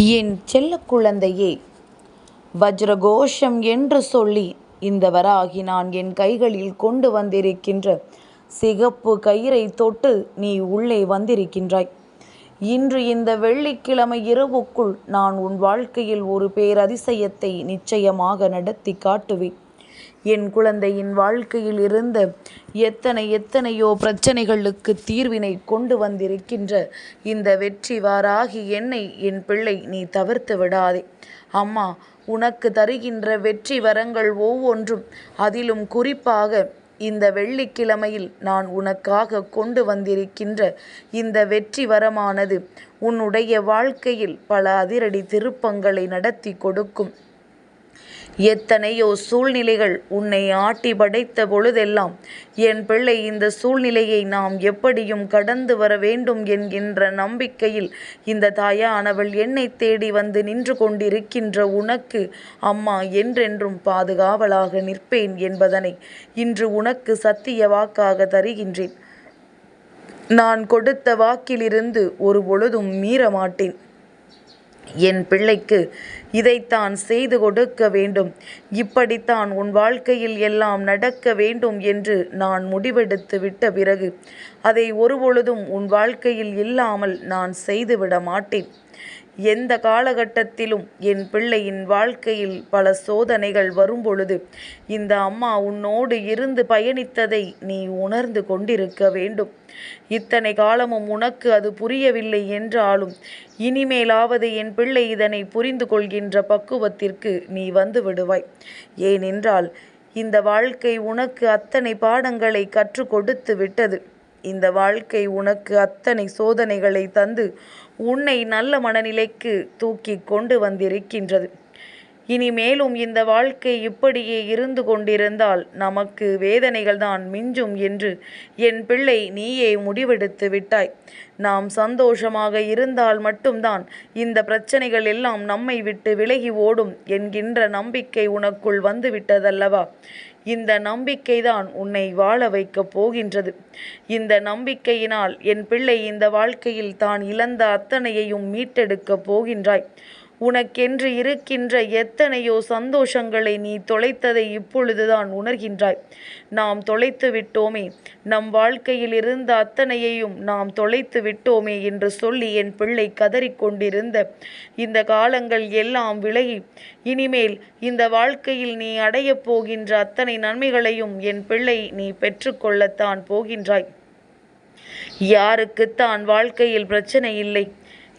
என் செல்ல குழந்தையே வஜ்ரகோஷம் என்று சொல்லி இந்த வராகி நான் என் கைகளில் கொண்டு வந்திருக்கின்ற சிகப்பு கயிறை தொட்டு நீ உள்ளே வந்திருக்கின்றாய். இன்று இந்த வெள்ளிக்கிழமை இரவுக்குள் நான் உன் வாழ்க்கையில் ஒரு பேரதிசயத்தை நிச்சயமாக நடத்தி காட்டுவேன். என் குழந்தையின் வாழ்க்கையில் இருந்த எத்தனை எத்தனையோ பிரச்சனைகளுக்கு தீர்வினை கொண்டு வந்திருக்கின்ற இந்த வெற்றி வாராகி என்னை என் பிள்ளை நீ தவிர்த்து விடாதே. அம்மா உனக்கு தருகின்ற வெற்றி வரங்கள் ஒவ்வொன்றும் அதிலும் குறிப்பாக இந்த வெள்ளிக்கிழமையில் நான் உனக்காக கொண்டு வந்திருக்கின்ற இந்த வெற்றி வரமானது உன்னுடைய வாழ்க்கையில் பல அதிரடி திருப்பங்களை நடத்தி கொடுக்கும். எத்தனையோ சூழ்நிலைகள் உன்னை ஆட்டி படைத்த பொழுதெல்லாம் என் பிள்ளை இந்த சூழ்நிலையை நாம் எப்படியும் கடந்து வர வேண்டும் என்கின்ற நம்பிக்கையில் இந்த தாயானவள் என்னை தேடி வந்து நின்று கொண்டிருக்கின்ற உனக்கு அம்மா என்றென்றும் பாதுகாவலாக நிற்பேன் என்பதனை இன்று உனக்கு சத்திய வாக்காக தருகின்றேன். நான் கொடுத்த வாக்கிலிருந்து ஒரு பொழுதும் மீற மாட்டேன் என் பிள்ளைக்கு இதைத்தான் செய்து கொடுக்க வேண்டும். இப்படித்தான் உன் வாழ்க்கையில் எல்லாம் நடக்க வேண்டும் என்று நான் முடிவெடுத்து விட்ட பிறகு அதை ஒருபொழுதும் உன் வாழ்க்கையில் இல்லாமல் நான் செய்துவிட மாட்டேன். எந்த காலகட்டத்திலும் என் பிள்ளையின் வாழ்க்கையில் பல சோதனைகள் வரும்பொழுது இந்த அம்மா உன்னோடு இருந்து பயணித்ததை நீ உணர்ந்து கொண்டிருக்க வேண்டும். இத்தனை காலமும் உனக்கு அது புரியவில்லை என்றாலும் இனிமேலாவது என் பிள்ளை இதனை புரிந்து கொள்கின்ற பக்குவத்திற்கு நீ வந்து விடுவாய். ஏனென்றால் இந்த வாழ்க்கை உனக்கு அத்தனை பாடங்களை கற்றுக் கொடுத்து விட்டது. இந்த வாழ்க்கை உனக்கு அத்தனை சோதனைகளை தந்து உன்னை நல்ல மனநிலைக்கு தூக்கி கொண்டு வந்திருக்கின்றது. இனிமேலும் இந்த வாழ்க்கை இப்படியே இருந்து கொண்டிருந்தால் நமக்கு வேதனைகள் தான் மிஞ்சும் என்று என் பிள்ளை நீயே முடிவெடுத்து விட்டாய். நாம் சந்தோஷமாக இருந்தால் மட்டும்தான் இந்த பிரச்சனைகள் எல்லாம் நம்மை விட்டு விலகி ஓடும் என்கின்ற நம்பிக்கை உனக்குள் வந்து விட்டதல்லவா? இந்த நம்பிக்கைதான் உன்னை வாழ வைக்கப் போகின்றது. இந்த நம்பிக்கையினால் என் பிள்ளை இந்த வாழ்க்கையில் தான் இழந்த அத்தனையையும் மீட்டெடுக்கப் போகின்றாய். உனக்கென்று இருக்கின்ற எத்தனையோ சந்தோஷங்களை நீ தொலைத்ததை இப்பொழுதுதான் உணர்கின்றாய். நாம் தொலைத்து விட்டோமே நம் வாழ்க்கையில் இருந்த அத்தனையையும் நாம் தொலைத்து விட்டோமே என்று சொல்லி என் பிள்ளை கதறிக்கொண்டிருந்த இந்த காலங்கள் எல்லாம் விலகி இனிமேல் இந்த வாழ்க்கையில் நீ அடையப் போகின்ற அத்தனை நன்மைகளையும் என் பிள்ளை நீ பெற்றுக்கொள்ளத்தான் போகின்றாய். யாருக்குத்தான் வாழ்க்கையில் பிரச்சனை இல்லை.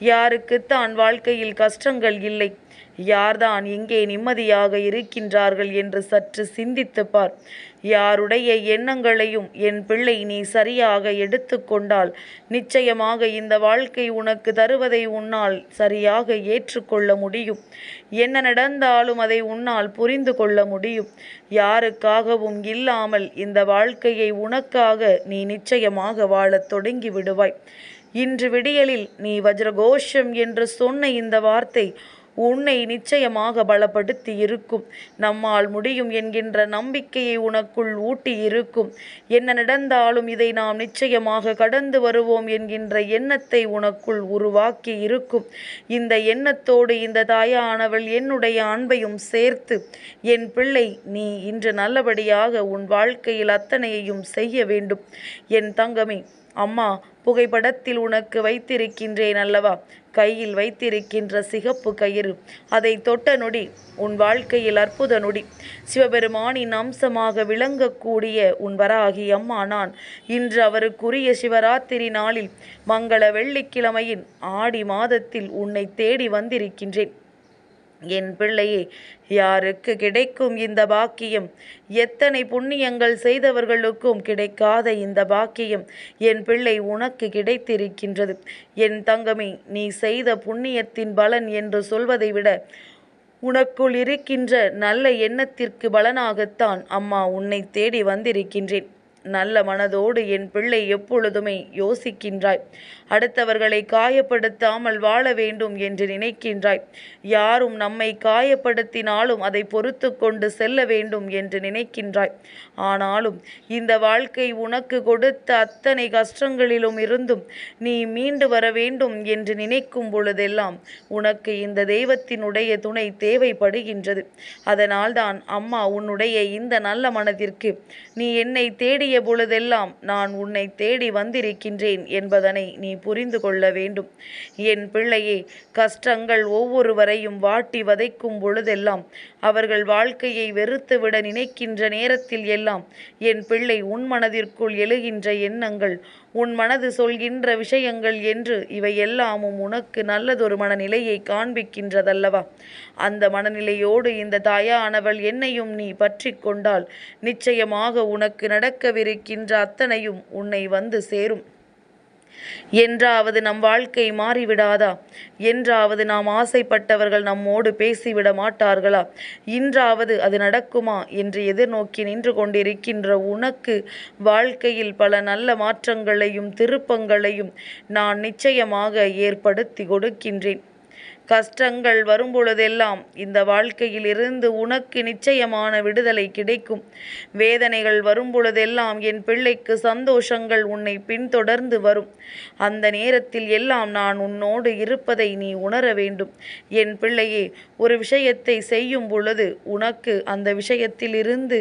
யாருக்குத்தான் வாழ்க்கையில் கஷ்டங்கள் இல்லை? யார்தான் இங்கே நிம்மதியாக இருக்கின்றார்கள் என்று சற்று சிந்தித்து பார். யாருடைய எண்ணங்களையும் என் பிள்ளை நீ சரியாக எடுத்துக்கொண்டால் நிச்சயமாக இந்த வாழ்க்கை உனக்கு தருவதை உன்னால் சரியாக ஏற்றுக்கொள்ள முடியும். என்ன நடந்தாலும் அதை உன்னால் புரிந்து கொள்ள முடியும். யாருக்காகவும் இல்லாமல் இந்த வாழ்க்கையை உனக்காக நீ நிச்சயமாக வாழத் தொடங்கி விடுவாய். இன்று விடியலில் நீ வஜ்ரகோஷம் என்று சொன்ன இந்த வார்த்தை உன்னை நிச்சயமாக பலப்படுத்தி இருக்கும் நம்மால் முடியும் என்கின்ற நம்பிக்கையை உனக்குள் ஊட்டி இருக்கும் என்ன நடந்தாலும் இதை நாம் நிச்சயமாக கடந்து வருவோம் என்கின்ற எண்ணத்தை உனக்குள் உருவாக்கி இருக்கும் இந்த எண்ணத்தோடு இந்த தாயானவள் என்னுடைய அன்பையும் சேர்த்து என் பிள்ளை நீ இன்று நல்லபடியாக உன் வாழ்க்கையில் அத்தனையையும் செய்ய வேண்டும். என் தங்கமே அம்மா புகைப்படத்தில் உனக்கு வைத்திருக்கின்றேன் அல்லவா? கையில் வைத்திருக்கின்ற சிகப்பு கயிறு. அதை தொட்ட நொடி உன் வாழ்க்கையில் அற்புத நொடி. சிவபெருமானின் அம்சமாக விளங்கக்கூடிய உன் வராகி அம்மா நான். இன்று அவருக்குரிய சிவராத்திரி நாளில் மங்கள வெள்ளிக்கிழமையின் ஆடி மாதத்தில் உன்னை தேடி வந்திருக்கின்றேன். என் பிள்ளையே யாருக்கு கிடைக்கும் இந்த பாக்கியம்? எத்தனை புண்ணியங்கள் செய்தவர்களுக்கும் கிடைக்காத இந்த பாக்கியம் என் பிள்ளை உனக்கு கிடைத்திருக்கின்றது. என் தங்கமே நீ செய்த புண்ணியத்தின் பலன் என்று சொல்வதை விட உனக்குள் இருக்கின்ற நல்ல எண்ணத்திற்கு பலனாகத்தான் அம்மா உன்னை தேடி வந்திருக்கின்றேன். நல்ல மனதோடு என் பிள்ளை எப்பொழுதுமே யோசிக்கின்றாய். அடுத்தவர்களை காயப்படுத்தாமல் வாழ வேண்டும் என்று நினைக்கின்றாய். யாரும் நம்மை காயப்படுத்தினாலும் அதை பொறுத்து கொண்டு செல்ல வேண்டும் என்று நினைக்கின்றாய். ஆனாலும் இந்த வாழ்க்கை உனக்கு கொடுத்த அத்தனை கஷ்டங்களிலும் இருந்தும் நீ மீண்டு வர வேண்டும் என்று நினைக்கும் பொழுதெல்லாம் உனக்கு இந்த தெய்வத்தினுடைய துணை தேவைப்படுகின்றது. அதனால்தான் அம்மா உன்னுடைய இந்த நல்ல மனதிற்கு நீ என்னை தேடிய பொழுதெல்லாம் நான் உன்னை தேடி வந்திருக்கின்றேன் என்பதனை நீ புரிந்து கொள்ள வேண்டும். என் பிள்ளையே கஷ்டங்கள் ஒவ்வொருவரையும் வாட்டி வதைக்கும் பொழுதெல்லாம் அவர்கள் வாழ்க்கையை வெறுத்துவிட நினைக்கின்ற நேரத்தில் எல்லாம் என் பிள்ளை உன் மனதிற்குள் எழுகின்ற எண்ணங்கள் உன் மனது சொல்கின்ற விஷயங்கள் என்று இவை எல்லாமும் உனக்கு நல்லதொரு மனநிலையை காண்பிக்கின்றதல்லவா? அந்த மனநிலையோடு இந்த தாயானவள் என்னையும் நீ பற்றி கொண்டால் நிச்சயமாக உனக்கு நடக்கவிருக்கின்ற அத்தனையும் உன்னை வந்து சேரும். என்றாவது நம் வாழ்க்கை மாறிவிடாதா? என்றாவது நாம் ஆசைப்பட்டவர்கள் நம்மோடு பேசிவிட மாட்டார்களா? இன்றாவது அது நடக்குமா? என்று எதிர்நோக்கி நின்று கொண்டிருக்கின்ற உனக்கு வாழ்க்கையில் பல நல்ல மாற்றங்களையும் திருப்பங்களையும் நான் நிச்சயமாக ஏற்படுத்தி கொடுக்கின்றேன். கஷ்டங்கள் வரும்பொழுதெல்லாம் இந்த வாழ்க்கையில் இருந்து உனக்கு நிச்சயமான விடுதலை கிடைக்கும். வேதனைகள் வரும்பொழுதெல்லாம் என் பிள்ளைக்கு சந்தோஷங்கள் உன்னை பின்தொடர்ந்து வரும். அந்த நேரத்தில் எல்லாம் நான் உன்னோடு இருப்பதை நீ உணர வேண்டும். என் பிள்ளையே ஒரு விஷயத்தை செய்யும் பொழுது உனக்கு அந்த விஷயத்தில் இருந்து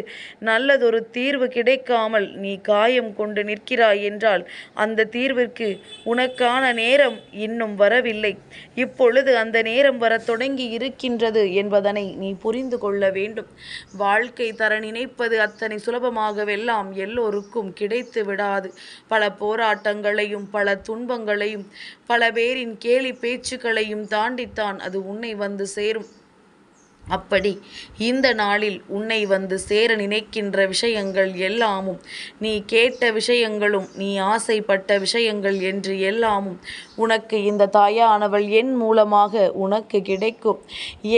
நல்லதொரு தீர்வு கிடைக்காமல் நீ காயம் கொண்டு நிற்கிறாய் என்றால் அந்த தீர்விற்கு உனக்கான நேரம் இன்னும் வரவில்லை. இப்பொழுது அந்த நேரம் வரத் தொடங்கி இருக்கின்றது என்பதனை நீ புரிந்து கொள்ள வேண்டும். வாழ்க்கை தர நினைப்பது அத்தனை சுலபமாகவெல்லாம் எல்லோருக்கும் கிடைத்து விடாது. பல போராட்டங்களையும் பல துன்பங்களையும் பல பேரின் கேலி பேச்சுக்களையும் தாண்டித்தான் அது உன்னை வந்து சேரும். அப்படி இந்த நாளில் உன்னை வந்து சேர நினைக்கின்ற விஷயங்கள் எல்லாமும் நீ கேட்ட விஷயங்களும் நீ ஆசைப்பட்ட விஷயங்கள் என்று எல்லாமும் உனக்கு இந்த தாயானவள் என் மூலமாக உனக்கு கிடைக்கும்.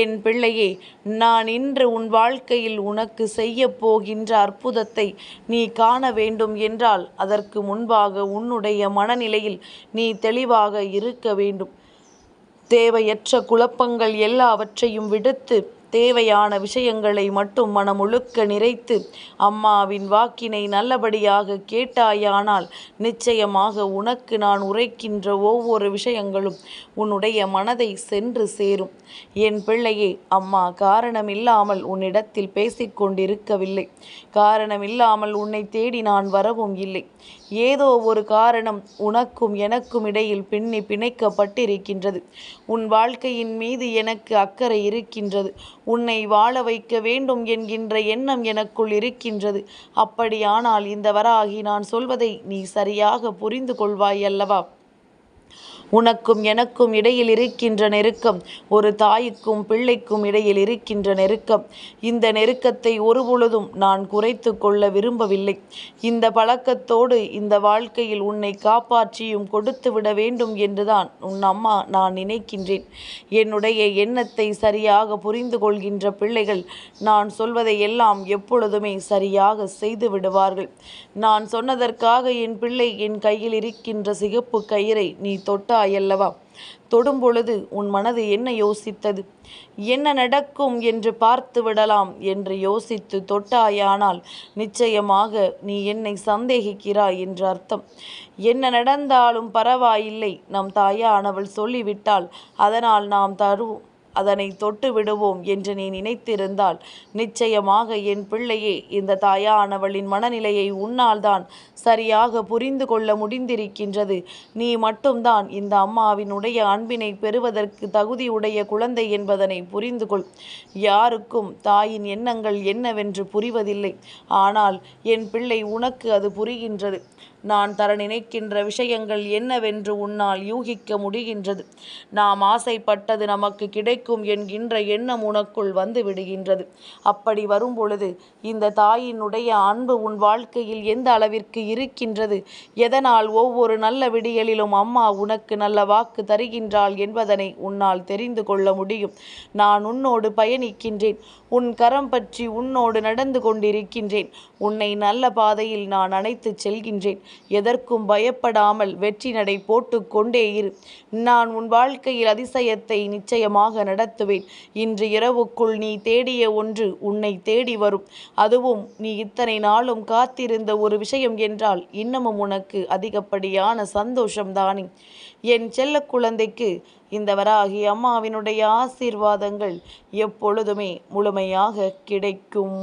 என் பிள்ளையே நான் இன்று உன் வாழ்க்கையில் உனக்கு செய்ய போகின்ற அற்புதத்தை நீ காண வேண்டும் என்றால் அதற்கு முன்பாக உன்னுடைய மனநிலையில் நீ தெளிவாக இருக்க வேண்டும். தேவையற்ற குழப்பங்கள் எல்லாவற்றையும் விடுத்து தேவையான விஷயங்களை மட்டும் மனமுழுக்க நிறைத்து அம்மாவின் வாக்கினை நல்லபடியாக கேட்டாயானால் நிச்சயமாக உனக்கு நான் உரைக்கின்ற ஒவ்வொரு விஷயங்களும் உன்னுடைய மனதை சென்று சேரும். என் பிள்ளையே அம்மா காரணமில்லாமல் உன்னிடத்தில் பேசிக்கொண்டிருக்கவில்லை. காரணமில்லாமல் உன்னை தேடி நான் வரவும் இல்லை. ஏதோ ஒரு காரணம் உனக்கும் எனக்கும் இடையில் பின்னி பிணைக்கப்பட்டிருக்கின்றது. உன் வாழ்க்கையின் மீது எனக்கு அக்கறை இருக்கின்றது. உன்னை வாழ வைக்க வேண்டும் என்கின்ற எண்ணம் எனக்குள் இருக்கின்றது. அப்படியானால் இந்த வராகி நான் சொல்வதை நீ சரியாக புரிந்து கொள்வாய் அல்லவா? உனக்கும் எனக்கும் இடையில் இருக்கின்ற நெருக்கம் ஒரு தாய்க்கும் பிள்ளைக்கும் இடையில் இருக்கின்ற நெருக்கம். இந்த நெருக்கத்தை ஒருபொழுதும் நான் குறைத்து கொள்ள விரும்பவில்லை. இந்த பழக்கத்தோடு இந்த வாழ்க்கையில் உன்னை காப்பாற்றியும் கொடுத்து விட வேண்டும் என்றுதான் உன் அம்மா நான் நினைக்கின்றேன். என்னுடைய எண்ணத்தை சரியாக புரிந்து கொள்கின்ற பிள்ளைகள் நான் சொல்வதை எல்லாம் எப்பொழுதுமே சரியாக செய்து விடுவார்கள். நான் சொன்னதற்காக என் பிள்ளை என் கையில் இருக்கின்ற சிகப்பு கயிறை நீ தொட்டால் தொட்டாயல்லவா தொடும் பொழுது உன் மனது என்ன யோசித்தது? என்ன நடக்கும் என்று பார்த்து விடலாம் என்று யோசித்து தொட்டாயானால் நிச்சயமாக நீ என்னை சந்தேகிக்கிறாய் என்று அர்த்தம். என்ன நடந்தாலும் பரவாயில்லை நம் தாயானவள் சொல்லிவிட்டால் அதனால் நாம் தருவோம். அதனை தொட்டு விடுவோம் என்று நீ நினைத்திருந்தால் நிச்சயமாக என் பிள்ளையே இந்த தாயானவளின் மனநிலையை உன்னால்தான் சரியாக புரிந்து கொள்ள முடிந்திருக்கின்றது. நீ மட்டும்தான் இந்த அம்மாவினுடைய அன்பினை பெறுவதற்கு தகுதியுடைய குழந்தை என்பதனை புரிந்து கொள். யாருக்கும் தாயின் எண்ணங்கள் என்னவென்று புரிவதில்லை. ஆனால் என் பிள்ளை உனக்கு அது புரிகின்றது. நான் தர நினைக்கின்ற விஷயங்கள் என்னவென்று உன்னால் யூகிக்க முடிகின்றது. நாம் ஆசைப்பட்டது நமக்கு கிடைக்கும் என்கின்ற எண்ணம் உனக்குள் வந்து விடுகின்றது. அப்படி வரும்பொழுது இந்த தாயினுடைய அன்பு உன் வாழ்க்கையில் எந்த அளவிற்கு இருக்கின்றது? எதனால் ஒவ்வொரு நல்ல விடியலிலும் அம்மா உனக்கு நல்ல வாக்கு தருகின்றாள் என்பதனை உன்னால் தெரிந்து கொள்ள முடியும். நான் உன்னோடு பயணிக்கின்றேன். உன் கரம் பற்றி உன்னோடு நடந்து கொண்டிருக்கின்றேன். உன்னை நல்ல பாதையில் நான் அணைத்துச் செல்கின்றேன். எதற்கும் பயப்படாமல் வெற்றி நடை போட்டு கொண்டே இரு. நான் உன் வாழ்க்கையில் அதிசயத்தை நிச்சயமாக நடத்துவேன். இன்று இரவுக்குள் நீ தேடிய ஒன்று உன்னை தேடி வரும். அதுவும் நீ இத்தனை நாளும் காத்திருந்த ஒரு விஷயம் என்றால் இன்னமும் உனக்கு அதிகப்படியான சந்தோஷம்தானே என் செல்ல குழந்தைக்கு இந்த வராகி அம்மாவினுடைய ஆசீர்வாதங்கள் எப்பொழுதுமே முழுமையாக கிடைக்கும்.